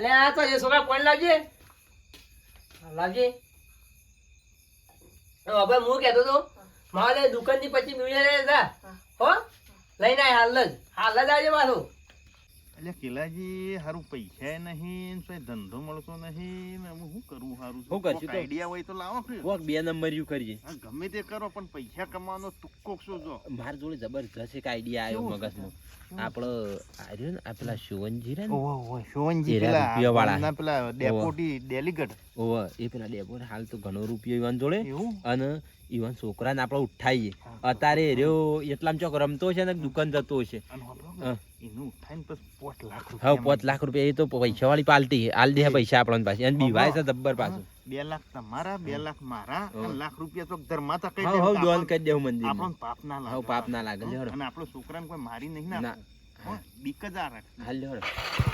અલે આ તો એ છોકરા કોણ હા, લાવજે હવે હું કહેતો તો મારે દુકાનથી પછી જા. હો? લઈને આય હાલ જ. હાલ જ આવજે પાછું. એટલે કિલાજી હારું પૈસા નહીં ને ધંધો મળતો નહીં ને હવે શું કરવું હારું શું કરશું આઈડિયા હોય તો લાવો કોક બે નંબર યુ કરીએ ગમે તે કરો પણ પૈસા કમાવાનો તુક્કો શું જો માર જોડે જબરજસ્ત એક આઈડિયા આવ્યો? મગજમાં. આપણો આર્યો ને આ પેલા શિવનજી રે ઓહો ઓહો પેલા પેલા ડેપોટી ડેલિગેટ ઓવે એ પેલા ડેપો હાલ તો ઘણો રૂપિયો ઈવાન જોડે. અને ઈવન છોકરાને આપણે ઉઠાઈએ. અત્યારે રહ્યો એટલામાં ચોક રમતો છે ને દુકાન જતો કે હા. પોચ લાખ રૂપિયા એ તો પૈસા વાળી પાલટી હાલ દે પૈસા આપણને પાસે અને બીવાય છે જબ્બર પાછું. બે લાખ તમારા બે લાખ મારા લાખ રૂપિયા તો ધર્માતા હા દેવું મંદિર આપણને પાપ ના લાગે. પાપ ના લાગે. અને આપણો છોકરાને કોઈ મારી નહીં ના. ના બીક જ આ રાખ હાલ લ્યો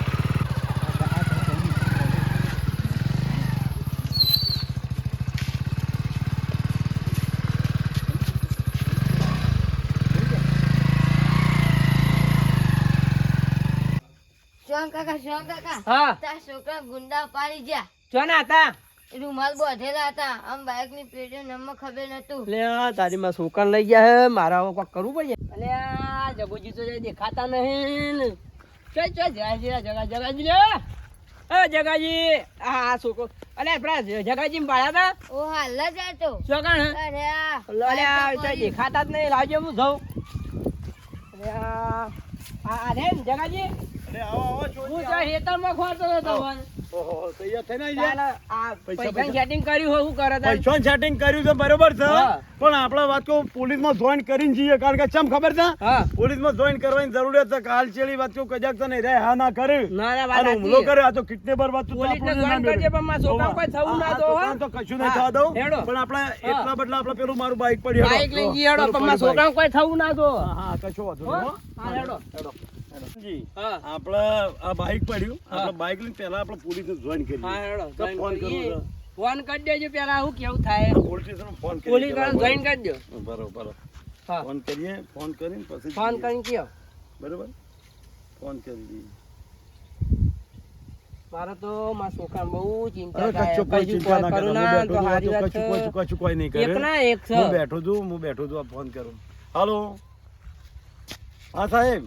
કાકા શ્યામ કાકા? હા. તા છોકરા ગુંડા પાડી ગયા. ચો ના હતા? રૂમાલ બોધેલા હતા. આમ બાઇકની પેટે નમ ખબર નતું. લે તારી માં છોકરા લઈ ગયા હે. મારા કોક કરવું પડે. અલે આ જગોજી તો દેખાતા નહીં ને ચો ચો જાય છે જગા જગાજી લે. એ જગાજી આ આ છોકરો. અલે પેલા જગાજી ને પાડ્યા હતા ઓ હાલ જ તો ચોકણ અરે અલે આ તો પડી. દેખાતા જ નહીં. લાવજો હું જઉં. અરે આ આ આ રે જગાજી. અરે આવો આવો હું તો હેતરમાં ખોરતો હતો તમને ઓહો, તૈયાર થઈને આવી ગયા? આ પૈસા, પૈસાનું કર્યું હોય, શું કરે તાર? પૈસાનું કર્યું છે બરોબર છે પણ આપણે વાત કહું પોલીસમાં જોઈન કરીને જઈએ કારણ કે ચમ ખબર છે? હા. પોલીસમાં જોઈન કરવાની જરૂરિયાત છે કાલ ચેડી વાત કહું કજાક તો રે હા ના કરે. ના ના વાત અને હુમલો કરે આ તો કિડનેપર વાત તો પોલીસને આપણને જોઈન કરજે, પણ મારા છોકરાને કોઈ થવું ના દો, તો કશું નહીં થવા દઉં. પણ આપણે. એટલા બદલા આપણે પેલું મારું બાઈક પડ્યું બાઈક હેડો, પણ કોઈ થવું ના દો. હા હા વાંધો નહીં, હા, હેડો. હેડો, હેડો. જી, હા. આપણે આ બાઈક પડ્યું. હા. આપણે બાઈક લઈને પહેલા આપણે પોલીસને જોઈન કરીએ. હા, હેડો, તો જોઈન ફોન કરવો ફોન કરી દેજો પેલા હું કેવું થાય? પોલીસ સ્ટેશનમાં ફોન કરીએ પોલીસ પહેલા. જોઈન કરી દો. બરોબર બરોબર. ફોન કરીએ ફોન કરીને પછી ફોન કરીને કયો? બરોબર? ફોન કરી દઈએ. મારે તો મારા છોકરાને બહુ ચિંતા થાય. કોઈ ચિંતા ના કરો. ના, તો બેઠો હારી છું, વાત કશું કોઈ- કોઈ નહીં કરે. એક એક હું બેઠો છું હું બેઠો છું આ ફોન કરું. હાલો. હા સાહેબ.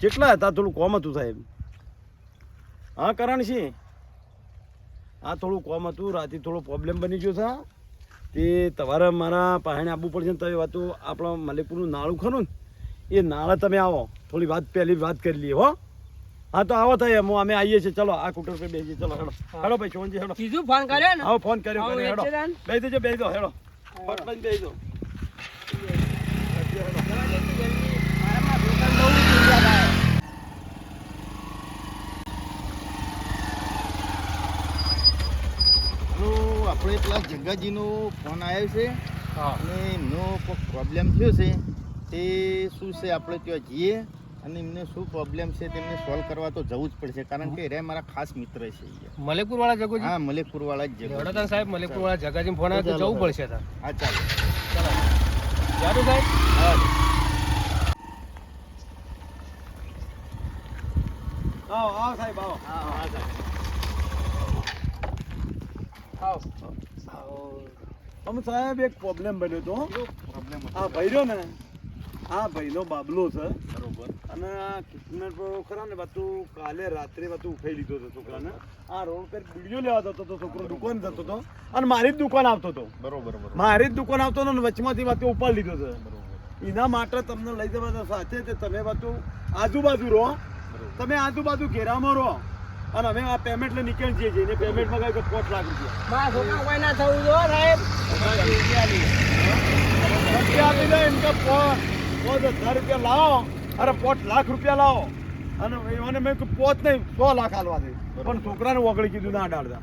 કેટલા હતા થોડું કોમ હતું સાહેબ. હા કરણસિંહ? હા થોડું કોમ હતું રાતે થોડો પ્રોબ્લેમ બની ગયો હતા તે તમારે મારા પાણી આપવું પડશે ને તમે વાતો આપણા મલિકપુરનું નાળું ખરું ને એ નાળા તમે આવો. થોડી વાત પહેલી વાત કરી લઈએ હો. હા તો આવો થાય એમ અમે આવીએ છીએ. ચલો આ કુટર પર બેસીએ. ચલો હેડો. હેડો ભાઈ સોનજી હેડો. કીધું ફોન કર્યો ને? હા ફોન કર્યો હેડો. બેસી દેજો બેસી દો હેડો. બેસી દો મારા છોકરાને બહુ ચિંતા થાય. તો આપણે પેલા જગ્ગાજીનો ફોન આવ્યો છે. હા. અને એમનો કોઈ પ્રોબ્લેમ થયો છે તે શું છે આપણે ત્યાં જઈએ અને એમને શું પ્રોબ્લેમ છે તેમને સોલ્વ કરવા તો જવું જ પડશે કારણ કે રે મારા ખાસ મિત્ર છે. મલેકપુર વાળા જગો હા મલેકપુર વાળા જ જગ્યા વડોદરા સાહેબ મલેકપુર વાળા જગાજી ફોન આવ્યો તો જવું પડશે. હા ચાલો. જાડુ સાહેબ? હા આવો આવો સાહેબ આવો. આવો અમે સાહેબ એક પ્રોબ્લેમ બન્યો તો પ્રોબ્લેમ આ ભાઈ રહ્યો ને આ ભાઈનો બાબલો છે બરોબર અને આ કિડનેપરો ખરા ને બાતું કાલે રાત્રે બાતું ઉઠાઈ લીધો હતો છોકરાને આ રોડ પર બીડીઓ લેવા જતો હતો છોકરો દુકાન જતો હતો અને મારી જ દુકાન આવતો હતો બરોબર મારી જ દુકાન આવતો હતો ને વચમાંથી બાતું ઉપાડી લીધો છે એના માટે તમને લઈ જવા તો સાથે તે તમે બાજુ આજુબાજુ રહો તમે આજુબાજુ ઘેરામાં રહો અને અમે આ પેમેન્ટ લઈને નીકળી જઈએ છીએ એને પેમેન્ટમાં કઈ પાંચ લાખ રૂપિયા મારા છોકરા કોઈ ના થવું જો સાહેબ. રૂપિયા આપી દે એમ કે પોચ હજાર રૂપિયા લાવો અરે પાંચ લાખ રૂપિયા લાવો. અને એમને મેં કીધું પોચ નહીં સો લાખ આલવા દે. પણ છોકરાને ઓગળી કીધું ના અડાડતા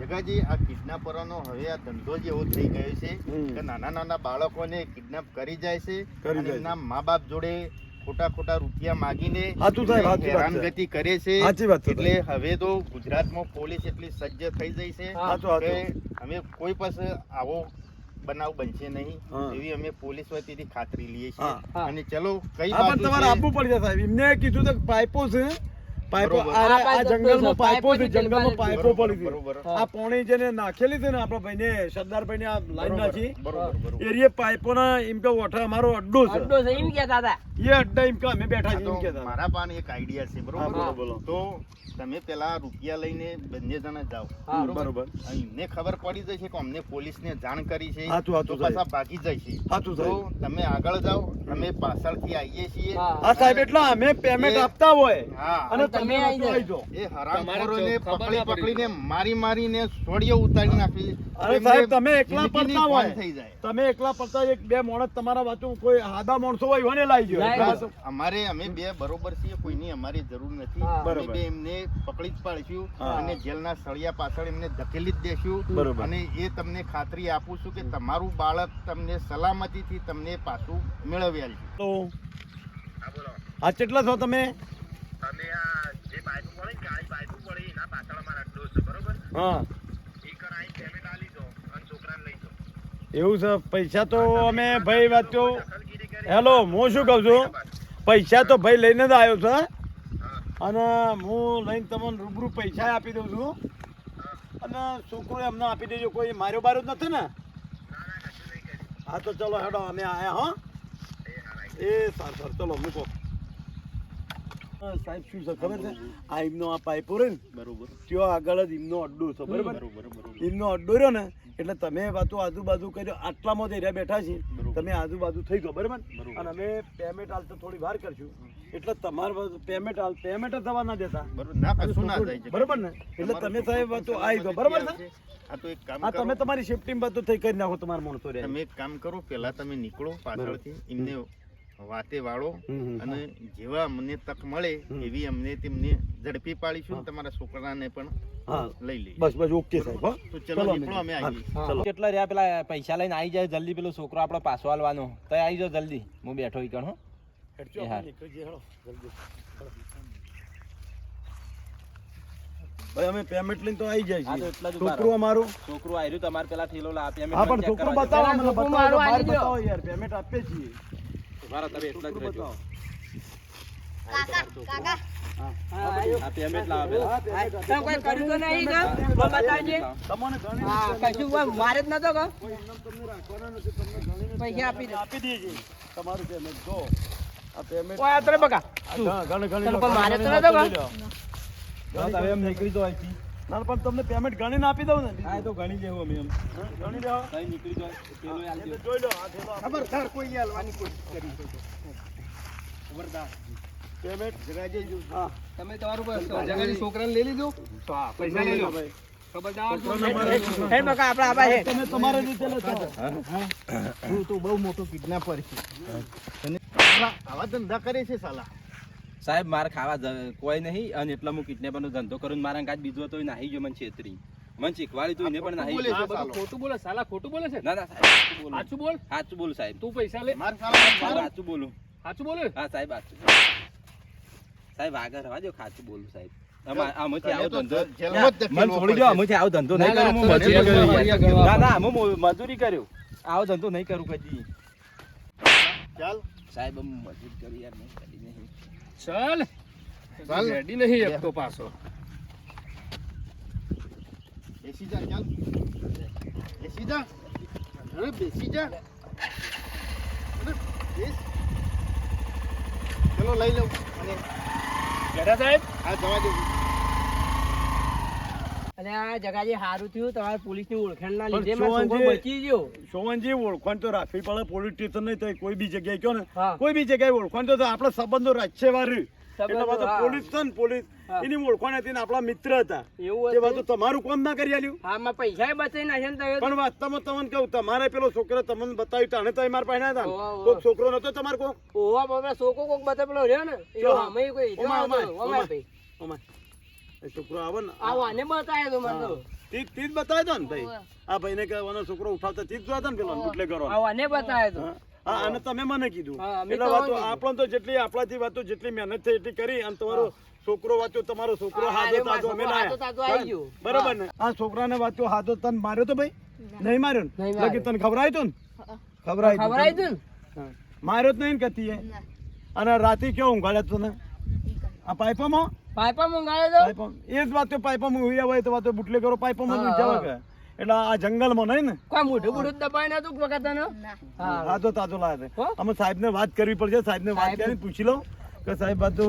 જગાજી આ કિડનેપરોનો હવે આ ધંધો જ એવો થઈ ગયો છે. કે નાના નાના બાળકોને કિડનેપ કરી જાય છે એમના મા બાપ જોડે ખોટા ખોટા રૂપિયા માગીને સાચું સાહેબ, સાચી વાત છે. હેરાનગતિ કરે છે. સાચી વાત એટલે હવે તો ગુજરાતમાં પોલીસ એટલી સજ્જ થઈ જઈ છે સાચું, કે અમે કોઈ પાસે આવો બનાવ બનશે નહીં એવી અમે પોલીસ વતીથી ખાતરી લઈએ છીએ. અને ચલો કઈ પણ તમારે આપવું પડશે સાહેબ. એમને કીધું તો પાઇપો છે. પાઇપો આ જંગલમાં પાઇપો છે જંગલમાં પાઇપો બરોબર, પડી બરોબર. આ પોણી જેને નાખેલી છે ને આપણા ભાઈને સરદારભાઈને આ લાઈન નાખી. એરિયે પાઇપોના એમ કે ઓઠા અમારો અડ્ડો છે. અડ્ડો છે. એમ કે હતા એ અડ્ડા એમ કે અમે બેઠા છીએ એમ કહેતા હતા. મારા પાસે એક આઈડિયા છે બરોબર? બોલો, બોલો. તો તમે પેલા રૂપિયા લઈને બંને જણા જાઓ. બરોબર? એમને ખબર પડી જશે કે અમને પોલીસને જાણ કરી છે હાચું, પાછા ભાગી જશે સાચું તો તમે આગળ જાઓ અમે પાછળથી આવીએ છીએ. હા. સાહેબ એટલે અમે પેમેન્ટ આપતા હોય. અને તમે. આવી જાઓ. એ હરામખોરોને પકડી પકડીને મારી મારીને સોડિયો ઉતારી નાખી. અરે સાહેબ તમે એકલા પડતા હોય. જાય. તમે એકલા પડતા એક બે માણસ તમારા વાંચું કોઈ આદા માણસો હોય એને લાવી ગયો અમારે અમે બે બરોબર છીએ કોઈની અમારી જરૂર નથી. અમે બે એમને પકડી જ પાડીશું અને જેલના સળિયા પાછળ એમને ધકેલી જ દેશું. અને એ તમને ખાતરી આપું છું કે તમારું બાળક તમને સલામતીથી તમને પાછું મેળવી આલશે. તો આ કેટલા છો તમે? હા. એવું છે પૈસા તો અમે ભાઈ વાત તો હેલો હું શું કહું છું? પૈસા તો ભાઈ લઈને જ આવ્યો છે અને હું લઈને તમને રૂબરૂ પૈસા આપી દઉં છું. અને છોકરો એમને આપી દેજો કોઈ માર્યો બાર્યો જ નથી ને? હા તો ચલો હેડો અમે આયા હો. એ સારું સારું ચલો મૂકો. સાહેબ શું છે ખબર છે? આ એમનો આ પાઇપો રહ્યો ને બરોબર. ત્યાં આગળ જ એમનો અડ્ડો છે બરોબર? એમનો અડ્ડો રહ્યો ને એટલે તમે વાતો આજુબાજુ કર્યો આટલામાં જ એરિયા બેઠા છીએ. તમે આજુબાજુ થઈ ગયો બરાબર? અને અમે પેમેન્ટ હાલ તો થોડી વાર કરશું. એટલે તમારે પેમેન્ટ હાલ પેમેન્ટ જ થવા ના દેતા. બરોબર. ના એટલે તમે સાહેબ વાતો આવી ગયો બરાબર ને આ તમે તમારી શિફ્ટિંગ વાતો થઈ કરી નાખો તમારા માણસો રહે તમે એક કામ કરો પહેલા તમે નીકળો પાછળથી. એમને વાતે વાળો. અને જેવા અમને તક મળે એવી અમને તેમને ઝડપી પાડીશું તમારા છોકરાને પણ લઈ લઈએ. બસ બસ ઓકે સાહેબ તો ચલો ચલો અમે નીકળો અમે આવીએ. ચલો. કેટલા રહ્યા પેલા પૈસા લઈને આવી જાય જલ્દી પેલો છોકરો આપણો પાછો આલવાનો તો આવી જાઓ જલ્દી. હું બેઠો ઈ કણ હો. હેડજો, એ હા. આપણે નીકળી જઈએ, હેડો, જલ્દી. ભાઈ અમે પેમેન્ટ લઈને તો આવી જાય ઊભા છોકરું અમારું? છોકરો આવ્યું તમારે પેલા ઠેલો લા પેમેન્ટ હા પણ છોકરો બતાવો મને છોકરું બતાવો મારું બહાર આલી દ્યો. બતાવો યાર પેમેન્ટ આપીએ છીએ. તમે એટલા જ રહેજો. કાકા કાકા હા હા, આવ્યો. આ પેમેન્ટ લાવો પેલા હા, payment તમે આપીએ. કોઈ કર્યું તો નહીં ને? તો બતાવજે. તમને ગણી હા, કશું કોઈ મારે જ નતો કહો. કોઈ ઇનામ તમને રાખવાના નથી તમને ગણીને પૈસા આપી દે. આપી દઈએ તમારું પેમેન્ટ જો આ પેમેન્ટ ઓય, આ બકા. ઘણ ઘણી તને પણ મારે તો નતો કહો. તમે એમ નીકળી અહીંથી. ના પણ તમને પેમેન્ટ ગણીને આપી દઉં ને. હા તો ગણી લેવું અમે એમ. ગણી દેવા કઈ નીકળી જાય? પેલો આલી જોઈ લો. ખબરદાર કોઈ હાલવાની કોશિશ કરી ખબરદાર. પેમેન્ટ જગાજે જો. હા. તમે તમારું બસ જગાની છોકરાને લઈ લીધું? પૈસા લઈ લો. ભાઈ. હે. હે. હું. તો બહુ મોટો કિડનેપર છે. આવા ધંધા કરે છે સાલા. સાહેબ મારે ખાવા કોઈ નહીં અને એટલા હું કિડનેપર નો ધંધો કરું મારા કાંઈ બીજો તો નાહી ગયો મને છેતરી. મને શીખવાડી તું એને પણ નાહી ગયો. ખોટું બોલે સાલા ખોટું બોલે છે? ના ના સાહેબ સાચું બોલ. સાચું બોલ. સાહેબ. તું પૈસા લે. માર સાલા સાહેબ સાચું બોલું. સાચું બોલે? હા સાહેબ સાચું સાહેબ આગળ રવા દો સાચું બોલું સાહેબ. મજૂરી કર્યો. આવો ધંધો નહીં કરું કદી. ચાલ. સાહેબ હું મજૂરી કરી યાર નહીં કરી નહીં. ચાલ. ચાલ. રેડી નહીં એક તો પાછો. બેસી જા ચાલ. બેસી જા. અરે બેસી જા. ચલો લઈ લઉં. અને સાહેબ? આ જવા દઉં અને આ જગાજી સારું થયું તમારે પોલીસની ઓળખાણના લીધે બચી ગયો. સોમનજી ઓળખાણ તો રાખવી પડે પોલીસ સ્ટેશન નહીં થાય કોઈ બી જગ્યાએ કયો ને કોઈ બી જગ્યાએ ઓળખાણ તો થાય. સંબંધો રાખશે. પોલીસ છે ને પોલીસ. એની ઓળખાણ હતી ને આપણા મિત્ર હતા. એવું તે હતું? તમારું કામ ના કરી આલ્યું? હા માં પૈસા બચાઈ નાખ્યા ને તમે પણ વાસ્તવમાં તમને કહું તમારે પેલો છોકરો તમને બતાવ્યું તાણે તો મારા પાસે હતા. છોકરો નતો તમારે ઓવા બાબા કોક બતા પેલો રહ્યો ને? એ અમે કોઈ આવતો, છોકરો આવે ને આવો આને બતાવ્યો તો મને. તીજ તીજ બતાવ્યો તો ને ભાઈ. આ ભાઈને કે આનો છોકરો ઉઠાવતા તીજ જોતા ને પેલો એટલે કરો. આવો આને બતાવ્યો તો. હા. અને તમે મને કીધું. એટલે વાતો આપણો તો જેટલી આપણાથી વાતો જેટલી મહેનત થઈ એટલી કરી અને તમારો છોકરો વાંચ્યો તમારો છોકરો હાજો તાજો અમે લાયા. તાજો આવી ગયો. બરાબર ને? આ છોકરાને વાંચ્યો હાજો તને માર્યો તો ભાઈ? નહીં માર્યો ને? લગી તને ખબરાય તો ને? ખબરાય ખબરાય તો ને? માર્યો જ નહીં ને કતી એ? અને રાતે કેવો ઊંઘાડ્યો તને? આ પાઇપમાં? પાઇપા મંગાવ્યો તો? પાઇપો એ જ વાતો પાઇપોમાં હોયા હોય તો વાતો બુટલે કરો પાઇપોમાં હા, ઊંચા કે. એટલે આ જંગલમાં નહીં ને? કોઈ મોઢું મોઢું દબાઈ નતું વખત હા. તાજો તાજો લાવે? અમે સાહેબને વાત કરવી પડશે સાહેબને વાત સાહેબ- કરીને પૂછી લો કે સાહેબ આ તો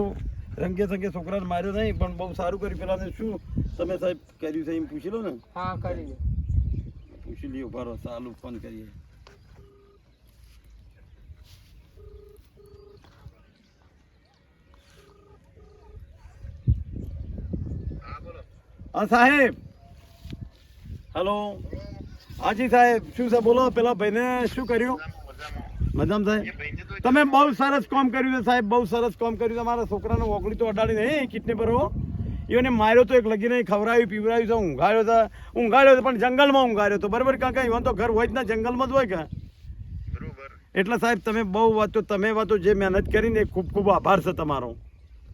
રંગે સંગે છોકરાને માર્યો નહીં પણ બહુ સારું કર્યું. પેલા શું તમે સાહેબ કર્યું છે એમ પૂછી લો ને. હા કરી પૂછી લ્યો બરો ચાલુ ફોન કરીએ. હા સાહેબ. હલો. હાજી સાહેબ શું છે બોલો પેલા ભાઈને શું કર્યું? મજામ સાહેબ. તમે બહુ સરસ કામ કર્યું છે સાહેબ બહુ સરસ કામ કર્યું છે. મારા છોકરાને ઓગળી તો અડાડી નહીં કિડનેપર હો. એને માર્યો તો એક લગીને ખવડાવ્યું પીવડાવ્યું છે ઊંઘાડ્યો હતો ઊંઘાડ્યો હતો પણ જંગલમાં ઊંઘાડ્યો હતો બરાબર કાં કાંઈ વાંધો ઘર હોય જ ના જંગલમાં જ હોય કે? એટલે સાહેબ તમે બહુ વાતો તમે વાતો જે મહેનત કરીને ખૂબ ખૂબ આભાર છે તમારો.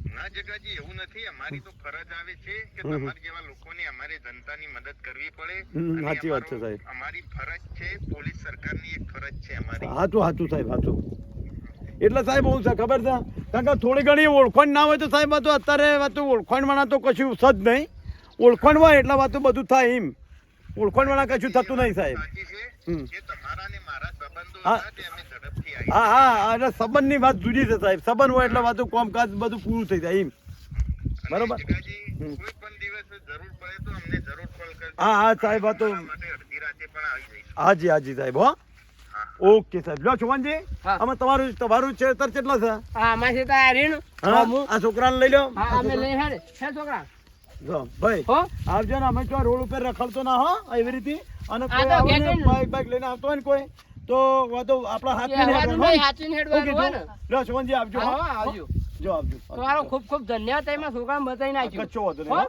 ના જગાજી એવું નથી. અમારી તો ફરજ આવે છે કે હમ. જેવા લોકોને અમારે જનતાની મદદ કરવી પડે સાચી વાત છે, સાહેબ. અમારી ફરજ છે પોલીસ સરકારની એક ફરજ છે અમારી. હાચું હાચું સાહેબ હાચું. એટલે સાહેબ હું છે ખબર છે? કારણ કે થોડી ઘણી ઓળખાણ ના હોય તો સાહેબ તો અત્યારે વાતો ઓળખાણવાળા તો કશું સજ નહીં. ઓળખાણ હોય એટલા વાતો બધું થાય એમ. ઓળખાણવાળા કશું થતું નહીં સાહેબ. સાચી છે? હમ. કે તમારા ને મારા સંબંધો હા. હા હા એટલે સંબંધની વાત જુદી છે સાહેબ. સંબંધ હોય એટલે વાતો કામકાજ બધું પૂરું થઈ જાય એમ. બરોબર. જગાજી હમ. કોઈ પણ દિવસ જરૂર પડે તો અમને જરૂર કોલ કરજો. હા હા સાહેબ આ તો તમારા માટે અડધી રાતે પણ આવી જઈશું. હાજી હાજી સાહેબ હો. ઓકે સાહેબ. લો છુમનજી અમે તમારું તમારું છેતર કેટલા છે? હા અમારી તો આ રીણ હા છોકરાને લઈ લો હા અમે લઈ હે છોકરા. જો ભાઈ હો? આવજો ને અમે જો રોડ ઉપર રખડતો ના હો એવી રીતે. અને કોઈ આવે બાઈક બાઈક લઈને આવતો હોય ને કોઈ તો વાતો આપણા હાથ હાચવીને હેડવાનું ને. લો શોભનજી આવજો હા, આવજો. જો આવજો. તમારો ખૂબ ખૂબ ધન્યવાદ એમાં છોકરા બતાવી નાખ્યું. કચ્છો વાંધો હો? હો.